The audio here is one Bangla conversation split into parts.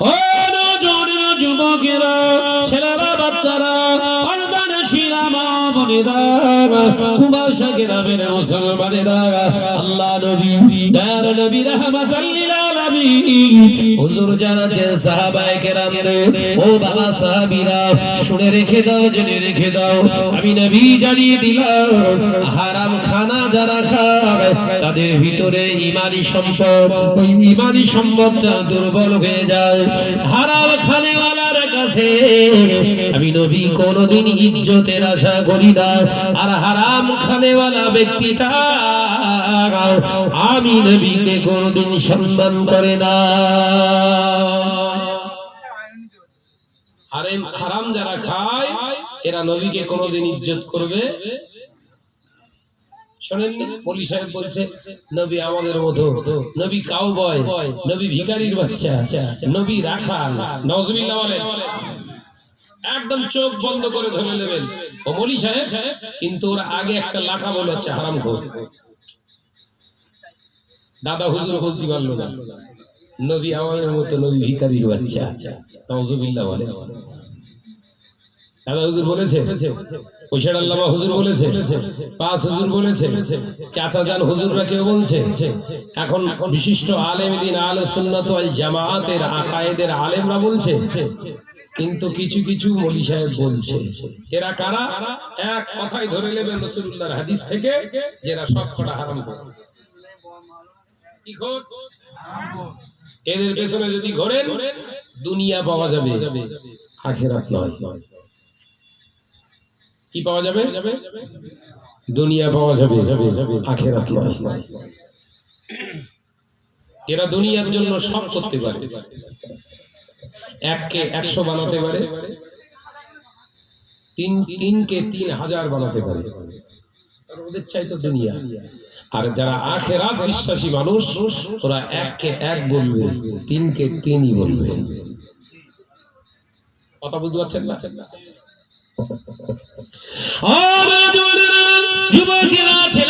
ও নজরের যুবকেরা ছেলেরা বাচ্চারা শুনে রেখে দাও, জেনে রেখে দাও। আমি নবী জানিয়ে দিলাম, হারাম খানা যারা তাদের ভিতরে ইমানি সম্পদ, ওই ইমানি সম্পদটা দুর্বল হয়ে যায়। হারাম খানেওয়ালার কাছে, আমি নবী কোনদিন ইজ্জতের আশা করি না আর হারাম খানেওয়ালা ব্যক্তিটা আমি নবীকে কোনদিন সম্মান করে না। হারাম যারা খায়, এরা নবীকে কোনোদিন ইজ্জত করবে? শোনেন নবী আমাদের মতো নবী কাউ বয় নবী ভিখারির বাচ্চা, নবী রাখাল। নজমিল্লা একদম চোখ বন্ধ করে ধরে নেবেন। ও মলি সাহেব, কিন্তু ওর আগে একটা লাখা বলে হচ্ছে হারাম খোর। দাদা হুজুর বলতে পারল না। নবী আমাদের মতো নবী ভিখারির বাচ্চা। নজমিল্লা বলে। দাদা হুজুর বলেছে ওইসার আল্লামা হুজুর বলেছে, পাঁচ হুজুর বলেছে, চাচা জান হুজুররা কেউ বলছে, এখন বিশিষ্ট আলেম দিন আলে সুন্নাত ওয়াল জামাতের আকায়েদের আলেমরা বলছে কিন্তু কিছু কিছু মলি সাহেব বলছে, এরা কারা? এক কথাই ধরে নেবেন রসুল্লাহর হাদিস থেকে যেরা সব কটা হারাম করে এদের পেছনে যদি ঘোরেন, দুনিয়া পাওয়া যাবে, আখেরাত নয়। কি পাওয়া যাবে? দুনিয়া পাওয়া যাবে, আখেরাত নয়। এরা দুনিয়ার জন্য সব করতে পারে। এককে একশো বানাতে পারে। তিন, তিনকে তিন হাজার বানাতে পারে। ওদের চাই তো দুনিয়া। আর যারা বিশ্বাসী মানুষ, ওরা এককে এক বলবে, তিনকে তিনই বলবে। কথা বুঝতে পারছেন না? যুবকেরা ছেলেরা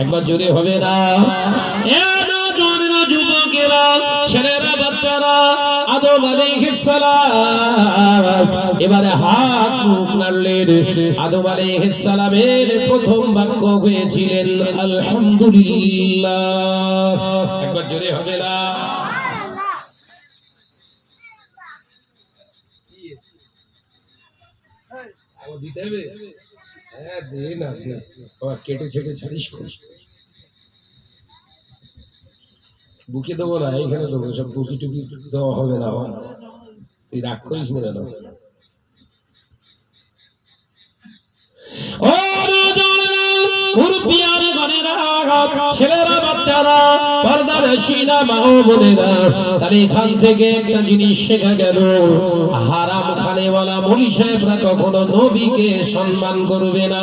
একবার জোরে হবে না। যুবকেরা ছেলেরা বাচ্চারা আদম আলাইহিস এবারে হাত মুখ নাড়লেন। আদম আলাইহিস প্রথম বাক্য হয়েছিলেন আলহামদুলিল্লাহ। একবার জোরে হবে না। দিতে হবে? কেটে ছেটে ছাড়িস করিস বুকে দেবো না এখানে দেবো, সব বুকি টুকি দেওয়া হবে না আমার। তুই রাগ করিস না দাদা ও নজরেরা মুরব্বিয়ার ঘরেরা ছেলেরা, বাচ্চারা, পর্দার শিলা মা ও বোনেরা এখান থেকে একটা জিনিস শেখা গেল। হারাম খানেওয়ালা মলি সাহেবরা কখনো নবীকে সম্মান করবে না।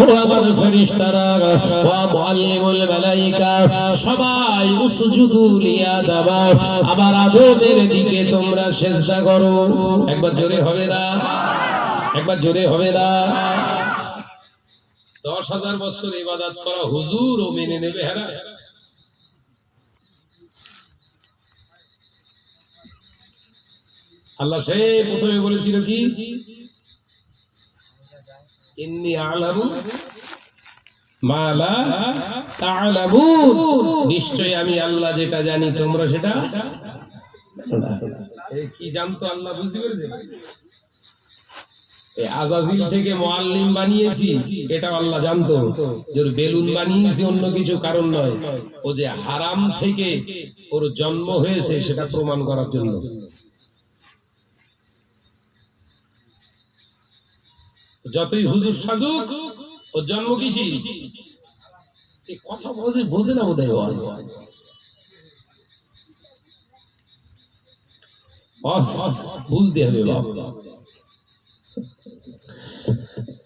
ও আমার ফেরেশতারা, ও মুআল্লিমুল মালাইকা, সবাই উসজুদু লিআদম আমার আদমের দিকে তোমরা সেজদা করো। একবার জোরে হবে না? একবার জোরে হবে না? দশ হাজার বছর ইবাদত করা হুজুর ও মেনে নেবে হ্যাঁ আল্লাহ সে প্রথমে বলেছিল কি? নিশ্চয় আমি আল্লাহ যেটা জানি, তোমরা সেটা কি জানতো আল্লাহ বুঝতে পেরেছে? আজাজিল থেকে মোয়াল্লিম বানিয়েছি এটা আল্লাহ জানতো। বেলুন বানিয়েছি অন্য কিছু কারণ নয়। ও যে হারাম থেকে ওর জন্ম হয়েছে, সেটা প্রমাণ করার জন্য। যতই হুজুর সাধুক ও জন্ম কিসি? কথা বলছে বোঝে না বোধ হয় বুঝতে হবে বাবা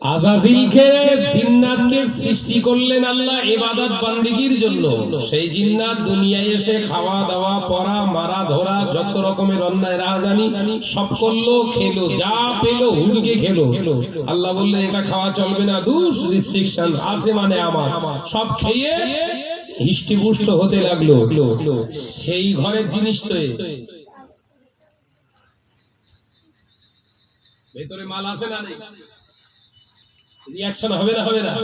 আজাজিলকে জিন্নাতকে সৃষ্টি করলেন আল্লাহ ইবাদত বান্দিগির জন্য। সেই জিন্নাত দুনিয়ায় এসে খাওয়া দাওয়া, পড়া, মারা, ধরা, যত রকমের অন্যায়, রাহাজানি, সব করল, খেলো, যা পেল হুড়কে খেলো। আল্লাহ বললেন, এটা খাওয়া চলবে না দুস রিস্ট্রিকশন আছে মানে আমার। সব খেয়ে হিষ্টিপুষ্ট হতে লাগল। সেই ঘরের জিনিস তো ভেতরে মাল আছে না নেই? রিয়াকশন হবে না হবে না।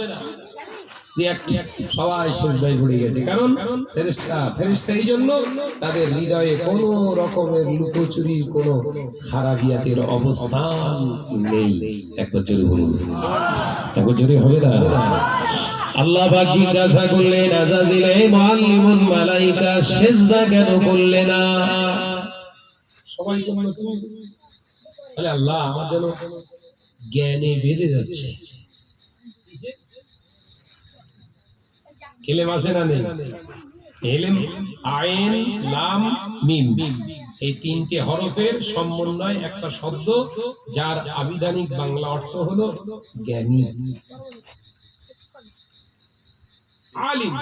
সবাই সেজদায় পড়ে গেছে। কারণ ফেরেশতা ফেরেশতা এই জন্য তাদের হৃদয়ে কোনো রকমের লুকোচুরির কোনো খারাপিয়াতের অবস্থান নেই। একবার জোরে বলুন। একবার জোরে হবে না। আল্লাহ পাক জিজ্ঞাসা করলেন আজাজিলে মুআল্লিমুল মালাইকা সেজদা কেন করলে না? সবাই জন্য তুমি আল্লাহ আমার যেন জ্ঞানে বেড়ে যাচ্ছে। এলেম আছে না নেই? এলেম আইন লাম মিম। এই তিনটে হরফের সমন্বয় একটা শব্দ, যার আবিধানিক বাংলা অর্থ হলো জ্ঞানী। আলিম।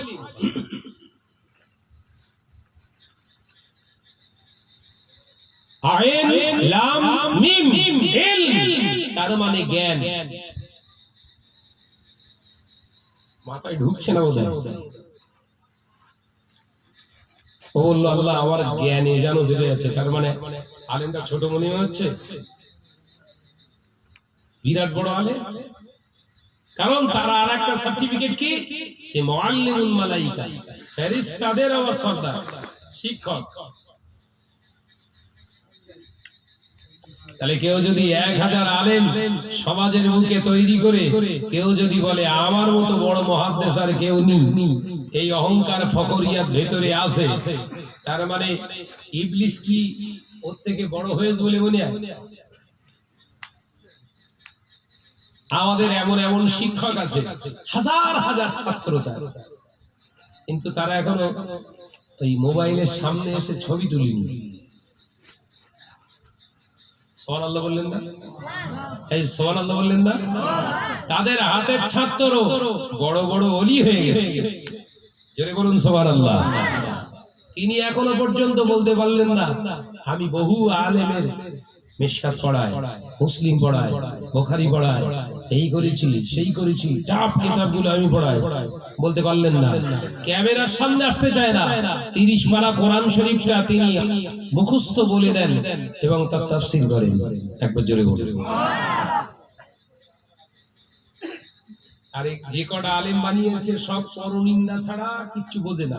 তার মানে জ্ঞান। মাথায় ঢুকছে না বোধহয়? ও বলল, আল্লাহ আমার বেড়ে যাচ্ছে। তার মানে আলেমটা ছোট মনে হচ্ছে? বিরাট বড় আলেম? কারণ তারা আর একটা সার্টিফিকেট কি? সে মুআল্লিমুল মালাইকা, ফেরেশতাদের আবার সর্দার, শিক্ষক। তাহলে কেউ যদি এক হাজার আলেম সমাজের মুখে তৈরি করে, কেউ যদি বলে, আমার মতো বড় মহাদ্দেশ আর কেউ নি এই অহংকার ফকরিয়াত ভেতরে আছে। তার মানে ইবলিস কি ওর থেকে বড় হয়েছে বলে মনে হয়? আমাদের এমন এমন শিক্ষক আছে, হাজার হাজার ছাত্র তার। কিন্তু তারা এখনও ওই মোবাইলের সামনে এসে ছবি তুলিনি। তাদের ছাত্র বড় বড় অলি হয়ে গেছে। বলুন আল্লাহ তিনি এখনও পর্যন্ত বলতে পারলেন না, আমি বহু আলেমের মিশকাত পড়ায়, মুসলিম পড়ায়, বোখারি পড়ায়, এই করেছি, সেই করেছি টাপ কিতাবগুলো আমি পড়াই বলতে পারলেন না। ক্যামেরার সামনে আসতে চায় না। তিরিশ পারা কোরআন শরীফটা তিনি মুখস্থ বলে দেন এবং তার তাফসীর করেন। একবার জোরে আরে, যে কটা আলেম বানিয়েছে, সব পরনিন্দা ছাড়া কিচ্ছু বোঝে না।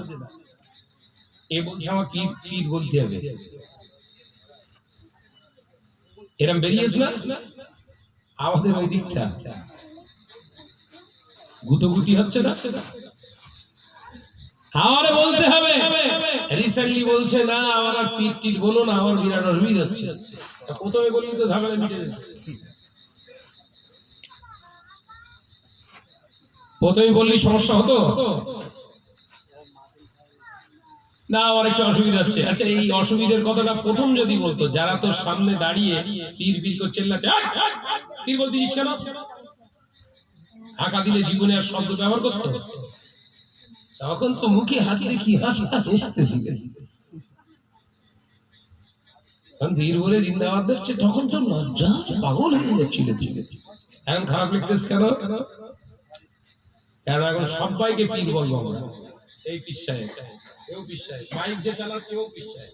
এ বলছে আমার পীর পীর বলতে হবে। এরম বেরিয়েছে না? আমাদের ওই দিকটা। গুতগুতি হচ্ছে না? আমার বলতে হবে। রিসেন্টলি বলছে না আমার আর পীর টির বলো না আমার বিরাট অসুবিধা হচ্ছে। প্রথমে বললি তো ঝামেলা মিটে। প্রথমে বললি সমস্যা হতো? না আমার একটু অসুবিধা হচ্ছে। আচ্ছা এই অসুবিধার কথাটা প্রথম যদি বলতো যারা তোর সামনে দাঁড়িয়ে পীর পীর করে চেল্লাচ্ছে "আয়, আয়, আয়, পীর বলতেছিস কেন? হাঁকা দিলে জীবনে আর শব্দ ব্যবহার করতো? তখন তো মুখে হাত দেখি হাসি হাসি হাসতে শিখেছি। পীর বলে জিন্দাবাদ দিচ্ছে তখন তো লজ্জা পাগল হয়ে যাচ্ছিল। এখন খারাপ লিখতেছ কেন? কারণ এখন সবাইকে পীর আমরা? এই পীর এও পীর বাইক যে চালাচ্ছে, ও পীর সাহেব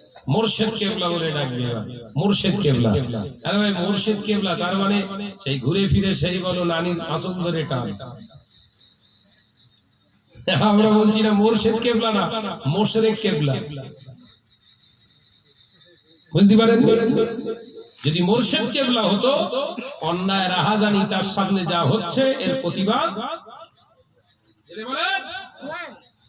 মোরশেদ কেবলা বলে ডাকবে। মোরশেদ কেবলা। আরে ভাই মোরশেদ কেবলা তার মানে সেই ঘুরে ফিরে সেই বলো নানির আসল ধরে টান। আমরা বলছি না মোরশেদ কেবলা না মোশরেক কেবলা। বুঝতে পারেন যদি মোরশেদ কেবলা হতো অন্যায় রাহাজানি তার সামনে যা হচ্ছে এর প্রতিবাদ? বলেন?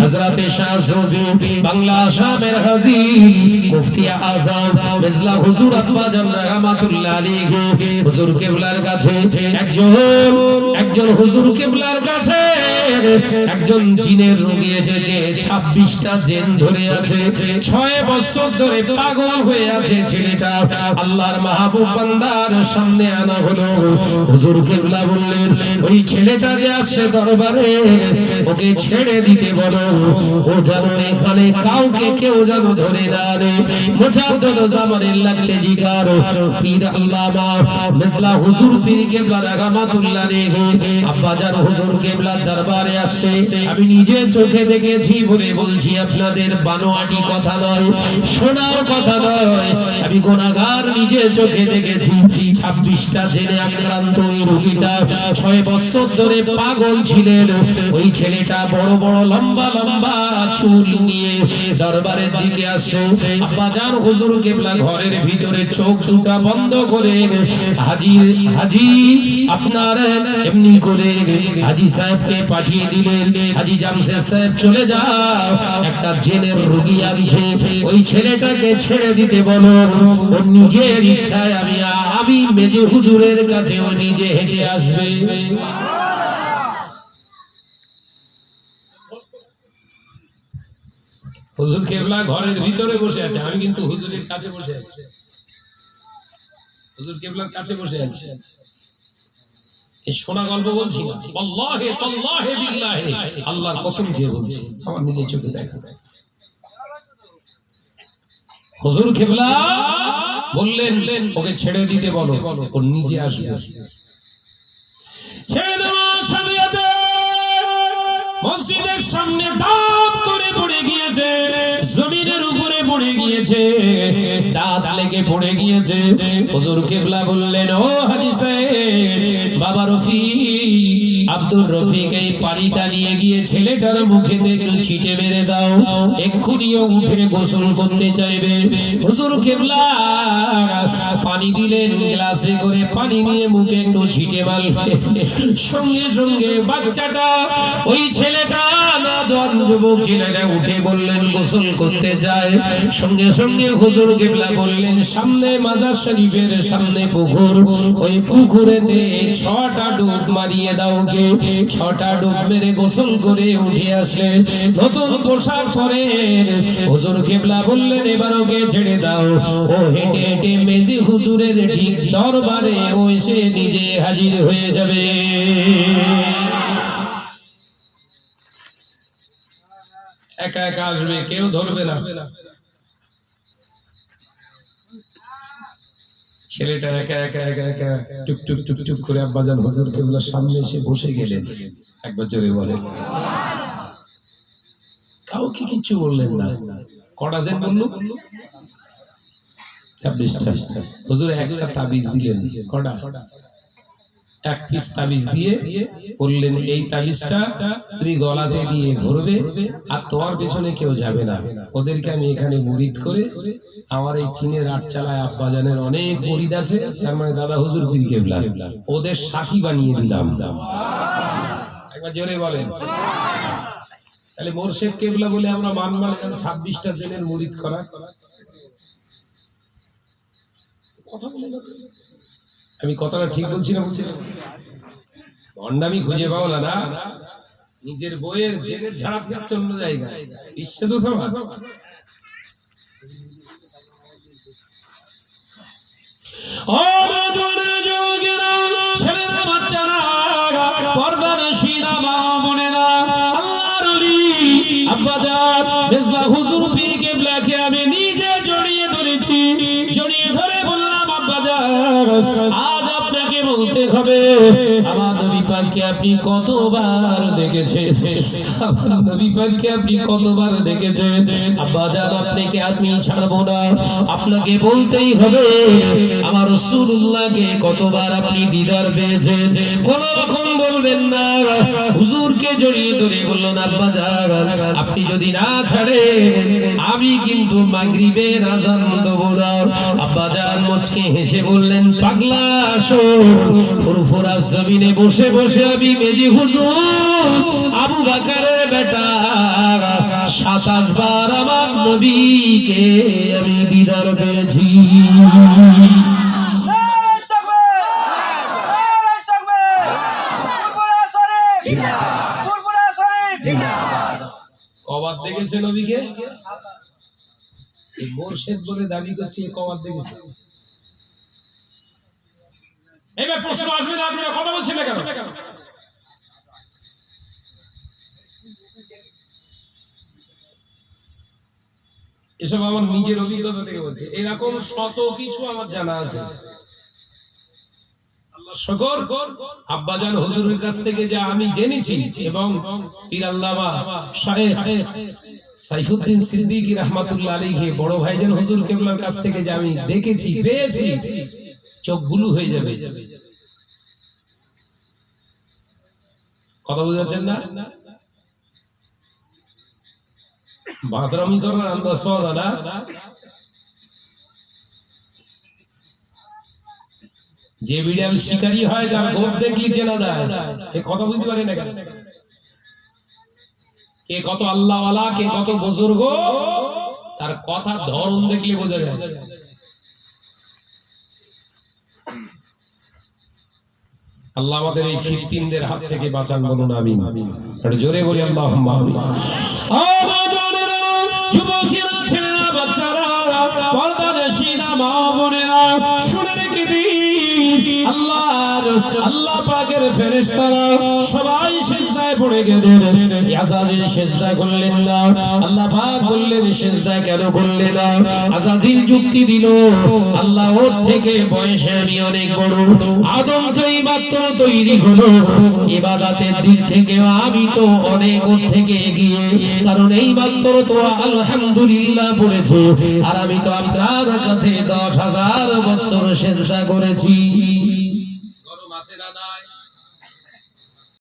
হযরতে শাহ সুফি বাংলা শামের হাজি মুফতি আজম মেজলা হুজুর আব্বা জান আলাইহি, হুজুর কেবলার কাছে, একজন একজন হুজুর কেবলার কাছে। একজন জিনের রোগী ছাব্বিশটা জেন ধরে আছে, ছয় বছর ধরে পাগল হয়ে আছে ছেলেটা। আল্লাহর মাহবুব বান্দার সামনে আনা হলো। হুজুর কেবলা দরবারে কাউকে কেউ ধরে হুজুর হুজুর দরবারে আসছে। আমি নিজে চোখে দেখেছি বলে বলছি, আপনাদের বানোয়াটি কথা নয় শোনার কথা নয়। আমি গোনাগার নিজে চোখে দেখেছি। ছাব্বিশটা জেনে আক্রান্ত ওই রোগীটা ছয় বছর ধরে পাগল ছিলেন। ওই ছেলেটা বড় বড় লম্বা লম্বা চুল নিয়ে দরবারের দিকে আসে। আব্বাজান হুজুর কেবলা ঘরের ভিতরে চোখ দুটা বন্ধ করে হাজি হাজি আপনার এমনি করে হাজি সাহেবকে পাঠিয়ে দিলেন। হাজি জামশেদ সাহেব চলে যাও, একটা জেনের রোগী আনছে। ওই ছেলেটাকে ছেড়ে দিতে বলো, ওর নিজের ইচ্ছায় আমি আমি মেজে হুজুরের কাছে নিজে হেঁটে আসবে। হুজুর কেবলা ঘরের ভিতরে বসে আছে, আমি কিন্তু হুজুরের কাছে বসে আছি। হুজুর কেবলার কাছে বসে আছি। শোনা গল্প বলছি হুজুর কেবলা? বললেন, ওকে ছেড়ে দিতে বলো, ও নিজে আসবে। ছেড়ে দেওয়ার সাথে সাথে মসজিদের সামনে দাঁত করে পড়ে গিয়েছে, জমিনের উপরে পড়ে গিয়েছে, দাঁত লেগে পড়ে গিয়েছে। হুজুর কেবলা বললেন, ও হাজি সাহেব, বাবা রফি আব্দুর রফিক এই পানিটা নিয়ে গিয়ে ছেলেটার মুখেতে একটু ছিটে মেরে দাও। এক্ষুনি ও উঠে গোসল করতে চাইবে। হুজুর কেবলা, পানি দিলেন, গ্লাসে করে পানি নিয়ে মুখে একটু ছিটে মারলেন সঙ্গে সঙ্গে বাচ্চাটা, ওই ছেলেটা ছটা ডুব মারিয়ে দাও কে? ছটা ডুব মেরে গোসল করে উঠে আসলে নতুন পোশাক পরে। হুজুর কেবলা বললেন, এবার ওকে ছেড়ে দাও। ও হেঁটে হেঁটে মেজি হুজুরের ঠিক দরবারে ও এসে নিজে হাজির হয়ে যাবে। একা একা আসবে, কেউ ধরবে না। ছেলেটা একা একা একা একা টুক টুক টুক টুক করে আব্বাজান হুজুর কেবলার সামনে এসে বসে গেলেন। একবার জোরে বলেন কাউকে কিছু বললেন না। কটা যেন বলল? আর তোমার পেছনে কেউ যাবে না। ওদেরকে আমি এখানে মুরিদ করে আমার এই টিনের আট চালায় আব্বাজানের অনেক মুরিদ আছে, তার মানে দাদা হুজুর পীর কেবলা। ওদের সাথী বানিয়ে দিলাম। একবার জোরে বলেন। তাহলে মোরশেদ কেবলা বলে আমরা মানবার ছাব্বিশটা দিনের মুরিদ করা। আমি কথাটা ঠিক বলছি না বলছি? ভণ্ডামি খুঁজে পাও দাদা। নিজের বইয়ের জেনের ঝাড়া যাচ্ছে অন্য জায়গায় বিশ্বে তো সব ও বাজারে যুবকেরা ছেলেরা বাচ্চারা পর্দার শিরা মা বোনেরা আল্লাহর ওলি আব্বাজান মেজলা হুজুর পীর কেবলাকে আমি নিজে জড়িয়ে ধরেছি। জড়িয়ে ধরে বললাম আব্বাজান আজ আপনাকে বলতে হবে, আমার নবী পাককে আপনি কতবার দেখেছেন? আমার নবী পাককে আপনি কতবার দেখেছেন? আব্বাজান আপনাকে আপনি ছাড়বো না। আপনাকে বলতেই হবে, আমার রাসূলুল্লাহকে কতবার আপনি দিদার পেয়েছেন? কোন রকম বলবেন না। হুজুরকে জড়িয়ে ধরে বললেন আব্বাজান আপনি যদি না ছাড়েন, আমি কিন্তু মাগরিবের আজান দেব না। আব্বাজান মুচকে হেসে বললেন, পাগলা আসো ফুরফুরা জমিনে বসে বসে আমি মেজি হুজুর আবু বাকারের বেটা। সাতাশ বার আমার নবীকে আমি দিদার পেয়েছি! কবাদ দেখেছে নবীকে? মোর্শেদ বলে দাবি করছে কবার দেখেছে এবার প্রশ্ন আসবে না, আপনারা কথা বলছেন না কেন? এসব আমার নিজের অভিজ্ঞতা থেকে এরকম শত কিছু আমার জানা আছে। আমি জেনেছি এবং সাইফুদ্দিন রহমাতুল্লাহ বড় ভাইজান হুজুর কেবলার কাছ থেকে যা আমি দেখেছি, পেয়েছি চোখ গুলু হয়ে যাবে। কথা বুঝাচ্ছেন না? বাদরামি করার আন্দাজ পাওয়া যায় যে বিড়াল শিকারী হয়, তার গোপ দেখলি চেনা যায়। এ কথা বুঝতে পারে না কেন? কে কত আল্লাহওয়ালা, কে কত বুজুর্গ, তার কথার ধরন দেখলে বোঝা যায়। আল্লাহ আমাদের এই ফিরতিনদের হাত থেকে বাঁচান বলুন একটু জোরে বলি আল্লাহ যুবকেরা, ছেলেরা, বাচ্চারা পর্দা শিরা মা বোনেরা যুক্তি দিল, আল্লাহ ওর থেকে বয়সে আমি অনেক বড়। আদম তো তৈরি হলো। দিক থেকে আমি তো অনেক ওর থেকে এগিয়ে। কারণ এই তো আলহামদুলিল্লাহ পড়েছে। আর আমি তো আপনার কাছে দশ হাজার বছর চেষ্টা করেছি। আছে না নাই